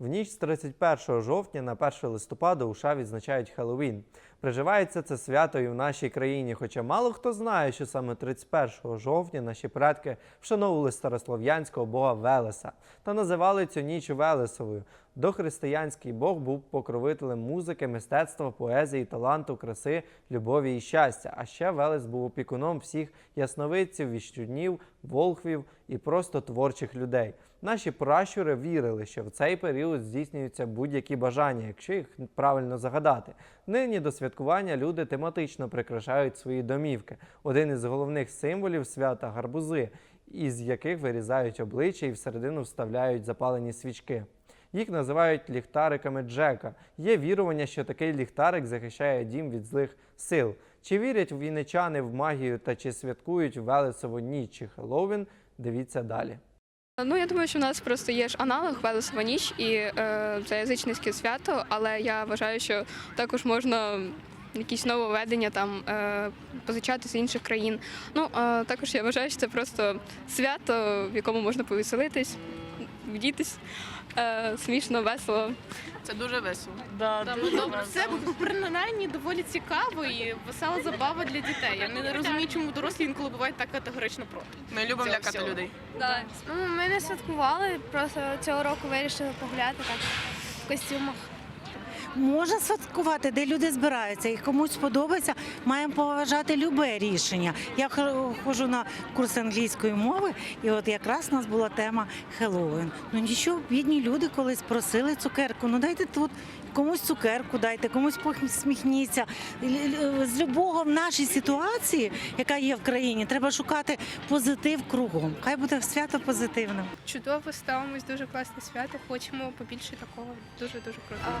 В ніч з 31 жовтня на 1 листопада у США відзначають Хеллоуін. Приживається це свято і в нашій країні, хоча мало хто знає, що саме 31 жовтня наші предки вшановували старослов'янського бога Велеса та називали цю ніч Велесовою. Дохристиянський Бог був покровителем музики, мистецтва, поезії, таланту, краси, любові і щастя. А ще Велес був опікуном всіх ясновидців, віщунів, волхвів і просто творчих людей. Наші пращури вірили, що в цей період здійснюються будь-які бажання, якщо їх правильно загадати. Нині до святкування люди тематично прикрашають свої домівки. Один із головних символів свята гарбузи, із яких вирізають обличчя і всередину вставляють запалені свічки. Їх називають ліхтариками Джека. Є вірування, що такий ліхтарик захищає дім від злих сил. Чи вірять вінничани в магію та чи святкують Велесову ніч чи Хеллоуін? Дивіться далі. Ну, я думаю, що в нас просто є ж аналог Велесова ніч, і е, це язичницьке свято, але я вважаю, що також можна якісь нововведення там е, позичати з інших країн. Ну, е, також я вважаю, що це просто свято, в якому можна повеселитись, вдітись, е, смішно, весело. Це дуже весело. Да, да, дуже ну, добре, це принаймні доволі цікаво і весела забава для дітей. Я не розумію, чому дорослі інколи бувають так категорично проти. Ми любимо Цього лякати всього. людей. Да. Ну, ми не святкували, просто цього року вирішили погуляти так в костюмах. Можна святкувати, де люди збираються, і комусь подобається, маємо поважати любе рішення. Я ходжу на курс англійської мови, і от якраз у нас була тема Хеллоуін. Ну нічого, бідні люди колись просили цукерку. Ну дайте тут комусь цукерку, дайте, комусь посміхніться. З любого в нашій ситуації, яка є в країні, треба шукати позитив кругом. Хай буде свято позитивним. Чудово ставимось, дуже класне свято. Хочемо побільше такого. Дуже дуже круто.